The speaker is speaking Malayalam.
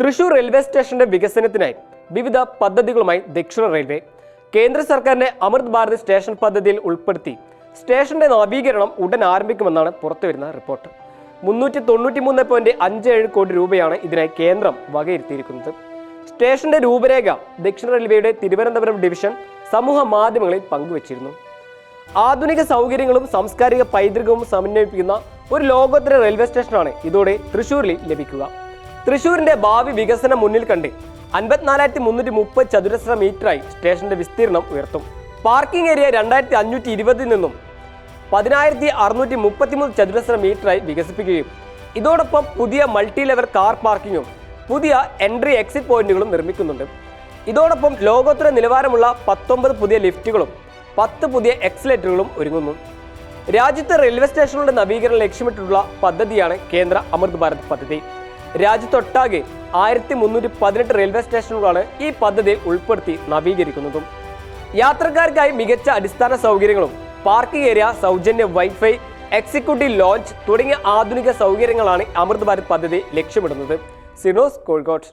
തൃശൂർ റെയിൽവേ സ്റ്റേഷന്റെ വികസനത്തിനായി വിവിധ പദ്ധതികളുമായി ദക്ഷിണ റെയിൽവേ കേന്ദ്ര സർക്കാരിന്റെ അമൃത് ഭാരത് സ്റ്റേഷൻ പദ്ധതിയിൽ ഉൾപ്പെടുത്തി സ്റ്റേഷന്റെ നവീകരണം ഉടൻ ആരംഭിക്കുമെന്നാണ് പുറത്തുവരുന്ന റിപ്പോർട്ട്. മുന്നൂറ്റി തൊണ്ണൂറ്റി മൂന്ന് പോയിന്റ് അഞ്ച് ഏഴ് കോടി രൂപയാണ് ഇതിനായി കേന്ദ്രം വകയിരുത്തിയിരിക്കുന്നത്. സ്റ്റേഷന്റെ രൂപരേഖ ദക്ഷിണ റെയിൽവേയുടെ തിരുവനന്തപുരം ഡിവിഷൻ സമൂഹ മാധ്യമങ്ങളിൽ പങ്കുവച്ചിരുന്നു. ആധുനിക സൗകര്യങ്ങളും സാംസ്കാരിക പൈതൃകവും സമന്വയിപ്പിക്കുന്ന ഒരു ലോകോത്തര റെയിൽവേ സ്റ്റേഷനാണ് ഇതോടെ തൃശ്ശൂരിൽ ലഭിക്കുക. തൃശ്ശൂരിന്റെ ഭാവി വികസനം മുന്നിൽ കണ്ട് അൻപത്തിനാലായിരത്തി മുന്നൂറ്റി മുപ്പത് ചതുരശ്ര മീറ്ററായി സ്റ്റേഷന്റെ വിസ്തീർണം ഉയർത്തും. പാർക്കിംഗ് ഏരിയ രണ്ടായിരത്തി അഞ്ഞൂറ്റി ഇരുപതിൽ നിന്നും പതിനായിരത്തി അറുന്നൂറ്റി മുപ്പത്തിമൂന്ന് ചതുരശ്ര മീറ്ററായി വികസിപ്പിക്കുകയും ഇതോടൊപ്പം പുതിയ മൾട്ടി ലെവൽ കാർ പാർക്കിങ്ങും പുതിയ എൻട്രി എക്സിറ്റ് പോയിന്റുകളും നിർമ്മിക്കുന്നുണ്ട്. ഇതോടൊപ്പം ലോകോത്തര നിലവാരമുള്ള പത്തൊമ്പത് പുതിയ ലിഫ്റ്റുകളും പത്ത് പുതിയ എക്സലേറ്ററുകളും ഒരുങ്ങുന്നു. രാജ്യത്തെ റെയിൽവേ സ്റ്റേഷനുകളുടെ നവീകരണം ലക്ഷ്യമിട്ടുള്ള പദ്ധതിയാണ് കേന്ദ്ര അമൃത് ഭാരത് പദ്ധതി. രാജ്യത്തൊട്ടാകെ ആയിരത്തി മുന്നൂറ്റി പതിനെട്ട് റെയിൽവേ സ്റ്റേഷനുകളാണ് ഈ പദ്ധതിയിൽ ഉൾപ്പെടുത്തി നവീകരിക്കുന്നതും. യാത്രക്കാർക്കായി മികച്ച അടിസ്ഥാന സൗകര്യങ്ങളും പാർക്കിംഗ് ഏരിയ സൗജന്യ വൈഫൈ എക്സിക്യൂട്ടീവ് ലോഞ്ച് തുടങ്ങിയ ആധുനിക സൗകര്യങ്ങളാണ് അമൃത് ഭാരത് പദ്ധതി ലക്ഷ്യമിടുന്നത്. സിനോസ് കോഴിക്കോട്.